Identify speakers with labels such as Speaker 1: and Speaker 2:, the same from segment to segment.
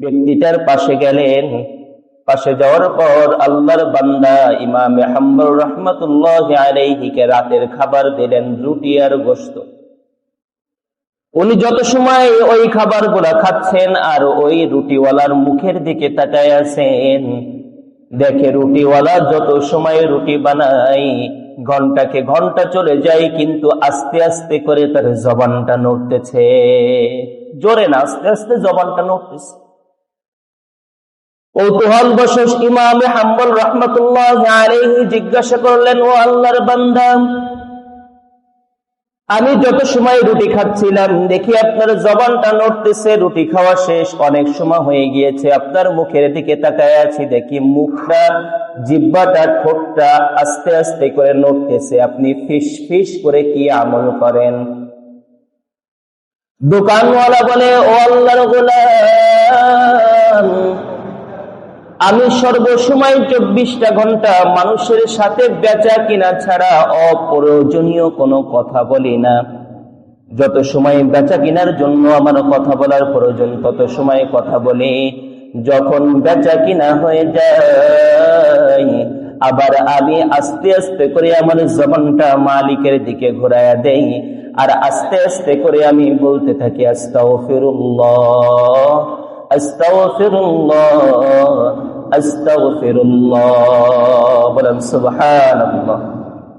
Speaker 1: ব্যক্তিটার পাশে গেলেন। পাশে যাওয়ার পর আল্লাহর বান্দা ইমামে রহমতুল্লাহ আলাইহিকে রাতের খাবার দিলেন রুটি আর গোস্ত উনি যত সময় ওই খাবারগুলা খাচ্ছেন আর ওই রুটিওয়ালার মুখের দিকে তাকায় আছেন, দেখে রুটিওয়ালা যত সময় রুটি বানায়, ঘন্টাকে ঘণ্টা চলে যায়, কিন্তু আস্তে আস্তে করে তার জবানটা নড়তেছে। জোরে না, আস্তে আস্তে জবানটা নড়তেছে। কৌতূহল বশস ইমামে হাম্বল রহমতুল্লাহ জিজ্ঞাসা করলেন, ও আল্লাহর বান্দা, আমি যত সময় রুটি খাচ্ছিলাম, দেখি আপনার জবানটা নড়তেছে, রুটি খাওয়া শেষ, অনেক সময় হয়ে গিয়েছে, আপনার মুখের দিকে তাকায় আছি, দেখি মুখটা, জিব্বাটা, ঠোঁটটা আস্তে আস্তে করে নড়তেছে, আপনি ফিস ফিস করে কি আমল করেন? দোকানওয়ালা বলে, ও আল্লাহর গোলাম আমি সর্বসময় চব্বিশটা ঘণ্টা মানুষের সাথে বেচা কিনা ছাড়া অপ্রয়োজনীয় কোনো কথা বলি না। যত সময় বেচা কিনার জন্য আমার কথা বলার প্রয়োজন, তত সময় কথা বলি। যখন বেচা কিনা হয়ে যায়, আবার আমি আস্তে আস্তে করে আমার জবানটা মালিকের দিকে ঘোরায়া দেই। আর আস্তে আস্তে করে আমি বলতে থাকি আস্তাও ফিরুল্লাহ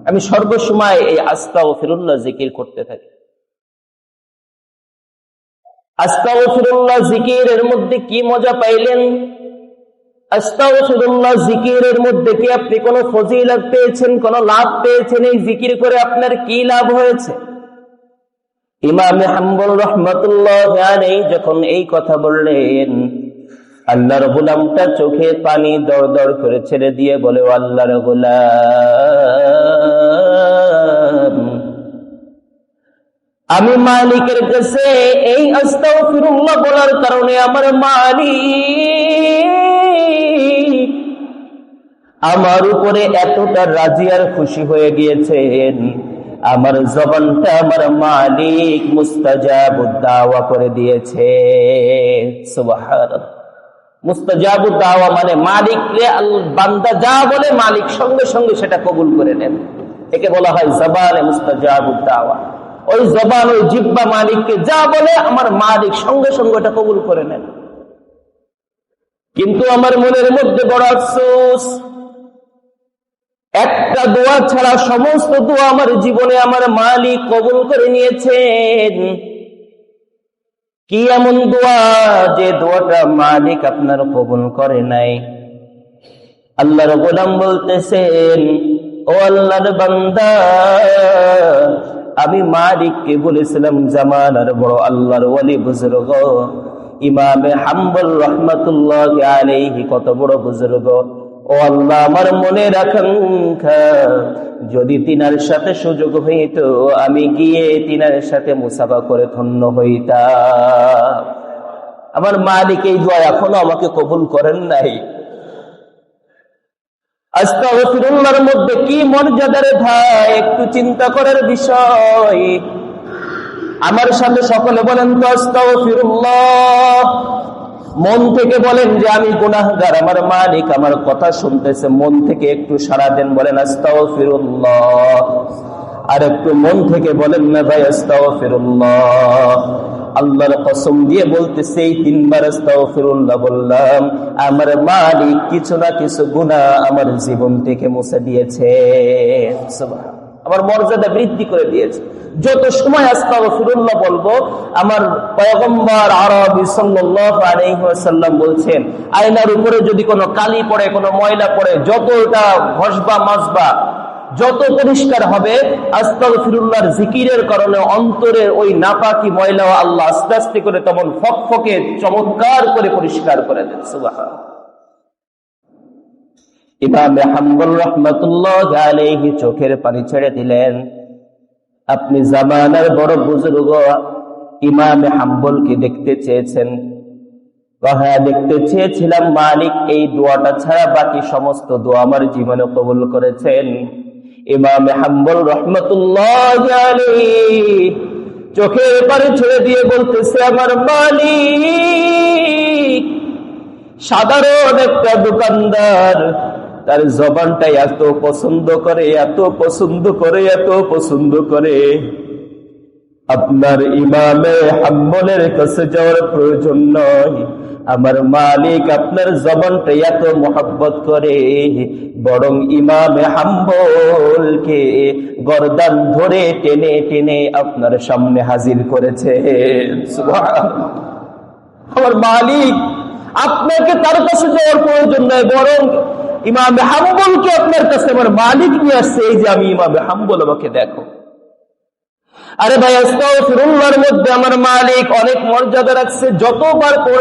Speaker 1: আমি সর্বসময় এই আস্তা ও ফিরুল্লাহ জিকির করতে থাকি। আস্তা ও ফিরুল্লাহ জিকিরের মধ্যে কি মজা পাইলেন? আস্তা ও ফিরুল্লাহ জিকিরের মধ্যে কি আপনি কোন ফজিলত পেয়েছেন, কোন লাভ পেয়েছেন? এই জিকির করে আপনার কি লাভ হয়েছে? ইমামে হাম্বল রহমতুল্লাহ যখন এই কথা বললেন আল্লাহর গোলামটা চোখে পানি দর দর করে ছেড়ে দিয়ে বলে আল্লাহর গোলাম আমি মালিকের কাছে এই আস্তাও ফিরুল্লাহ বলার কারণে আমার মালিক আমার উপরে এতটা রাজি আর খুশি হয়ে গিয়েছেন। আমার জবানটা আমার মালিক মুস্তাজাব দাওয়া করে দিয়েছে। মুস্তাজাব দাওয়া মানে মালিক রে বান্দা যা বলে মালিক সঙ্গে সঙ্গে সেটা কবুল করে নেন। একে বলা হয় জবানে মুস্তাজাব দাওয়া ওই জবান, ওই জিব্বা মালিককে যা বলে আমার মালিক সঙ্গে সঙ্গে এটা কবুল করে নেন। কিন্তু আমার মনের মধ্যে বড় আফসোস একটা দোয়া ছাড়া সমস্ত দোয়া আমার জীবনে আমার মালিক কবুল করে নিয়েছেন। কি এমন দোয়া যে দোয়াটা মালিক আপনার কবুল করে নাই? আল্লাহর গোলাম বলতেছেন, ও আল্লাহর বান্দা, আমি মালিককে বলেছিলাম, জামানার বড় আল্লাহর ওয়ালি বুজুর্গ, ইমামে হাম্বল রহমতুল্লাহ আলাইহি, কত বড় বুজুর্গ। ও আমার মনের আকাঙ্ক্ষা যদি তিনার সাথে সুযোগ হইত, আমি গিয়ে তিনার সাথে মুসাফা করে ধন্য হইতাম। আমার মালিক এই দোয়া এখনও আমাকে কবুল করেন নাই। আস্তাগফিরুল্লাহর মধ্যে কি মর্যাদার ভাই, একটু চিন্তা করার বিষয়। আমার সাথে সকলে বলেন তো, আস্তাগফিরুল্লাহ। মন থেকে বলেন যে আমি গুনাহগার, আমার মালিক আমার কথা শুনতেছে, মন থেকে একটু সারা দেন, বলেন আস্তাও ফিরুল্লাহ আর একটু মন থেকে বলেন না, ভাই আস্তাও ফিরুল্লাহ আল্লাহর কসম দিয়ে বলতেছে, এই তিনবার আস্তাও ফিরুল্লাহ বললাম, আমার মালিক কিছু না কিছু গুণা আমার জীবন থেকে মুছে দিয়েছে। আমার মর্যাদা বৃদ্ধি করে দিয়েছে। যত সময় আস্তাগ ফিরুল্লাহ বলব, আমার পয়গম্বর আরবি সাল্লাম বলছেন, আয়নার উপরে যদি কোনো কালি পড়ে, কোনো ময়লা পড়ে যত এটা ঘসবা মাজবা, যত পরিষ্কার হবে আস্তাগ ফিরুল্লাহর জিকিরের কারণে অন্তরের ওই নাপাকি ময়লা আল্লাহ আস্তে আস্তে করে তেমন ফক ফকে চমৎকার করে পরিষ্কার করে দেন। সুবাহ ইমামে হাম্বুল রহমতুল্লাহ আলাইহি চোখের পানি ছেড়ে দিলেন। আপনি জামানার বড় বুজুর্গ ইমামে হাম্বলকে দেখতে চেয়েছেন। হ্যাঁ দেখতে চেয়েছিলাম মালিক, এই দোয়াটা ছাড়া বাকি সমস্ত দোয়া আমার জীবনে কবুল করেছেন। ইমামে হাম্বল রহমতুল্লাহ চোখের পারে ছেড়ে দিয়ে বলতেছে, আমার মালিক, সাধারণ একটা দোকানদার তার জবানটা এত পছন্দ করে, এত পছন্দ করে, এত পছন্দ করে। আপনার ইমামে হাম্বলের কাছে যাওয়ার প্রয়োজন নয়। আমার মালিক আপনার জবানটা এত মোহাব্বত করে, বরং ইমামে হাম্বলকে গরদান ধরে টেনে টেনে আপনার সামনে হাজির করেছে। আমার মালিক আপনাকে তার কাছে যাওয়ার প্রয়োজন নয় বরং ইমামে হাম্বলকে আপনার কাছে আমার মালিক নিয়ে আসছে, এই যে আমি ইমামে হাম্বল, আমাকে দেখো। আরে ভাই, আস্তাগফিরুল্লাহর মধ্যে আমার মালিক অনেক মর্যাদা রাখছে, যতবার পড়বে